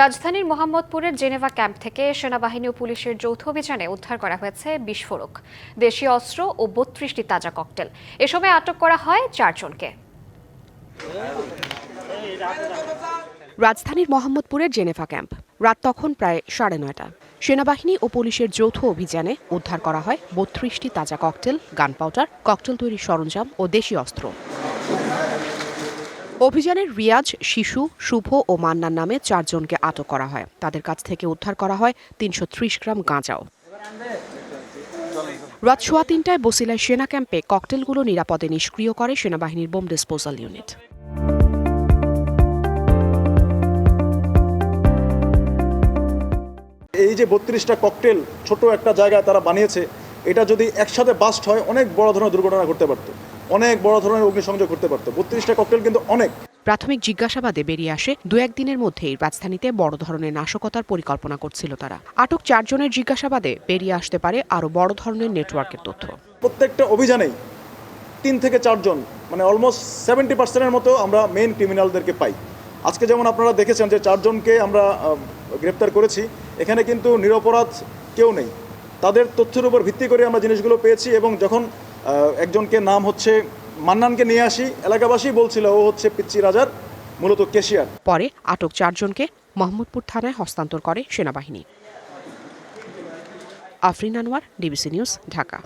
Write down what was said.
রাজধানীর মোহাম্মদপুরের Geneva camp থেকে সেনাবাহিনী ও পুলিশের যৌথ অভিযানে উদ্ধার করা হয়েছে বিস্ফোরক, দেশীয় অস্ত্র ও বত্রিশটি তাজা ককটেল। এ সময় আটক করা হয় চারজনকে। রাজধানীর মোহাম্মদপুরের জেনেভা ক্যাম্প, রাত তখন প্রায় সাড়ে নয়টা। সেনাবাহিনী ও পুলিশের যৌথ অভিযানে উদ্ধার করা হয় বত্রিশটি তাজা ককটেল গান পাউডার ককটেল তৈরির সরঞ্জাম ও দেশীয় অস্ত্র। অভিযানের রিয়াজ, শিশু, শুভ ও মান্নার নামে চারজনকে আটক করা হয়। তাদের কাছ থেকে উদ্ধার করা হয় তিনশো ত্রিশ গ্রাম গাঁজাও। রাত সোয়া তিনটায় বসিলায় সেনা ক্যাম্পে ককটেলগুলো নিরাপদে নিষ্ক্রিয় করে সেনাবাহিনীর বোম ডিসপোজাল ইউনিট। এই যে বত্রিশটা ককটেল ছোট একটা জায়গায় তারা বানিয়েছে, এটা যদি একসাথে বাস্ট হয়, অনেক বড় ধরনের দুর্ঘটনা ঘটতে পারতো। অনেক বড় ধরনের অগ্নিসংযোগ করতে পারতো। বত্রিশটা ককটেল কিন্তু অনেক। প্রাথমিক জিজ্ঞাসাবাদে বেরিয়ে আসে দু একদিনের মধ্যেই রাজধানীতে বড় ধরনের নাশকতার পরিকল্পনা করছিল তারা। আটক চারজনের জিজ্ঞাসাবাদে বেরিয়ে আসতে পারে আরও বড় ধরনের নেটওয়ার্কের তথ্য। প্রত্যেকটা অভিযানেই তিন থেকে চারজন মানে অলমোস্ট সেভেন্টি পার্সেন্টের মতো আমরা মেইন ক্রিমিনালদেরকে পাই। আজকে যেমন আপনারা দেখেছেন যে চারজনকে আমরা গ্রেপ্তার করেছি এখানে কিন্তু নিরপরাধ কেউ নেই। তাদের তথ্যের উপর ভিত্তি করে আমরা জিনিসগুলো পেয়েছি এবং যখন একজনকে নাম হচ্ছে মান্নানকে নিয়ে আসি। এলাকাবাসী বলছিল, ও হচ্ছে পিচ্চি রাজার, মূলত কেশিয়ার। পরে আটক চারজনকে মোহাম্মদপুর থানায় হস্তান্তর করে সেনাবাহিনী। Afrin Anwar, DBC news, Dhaka.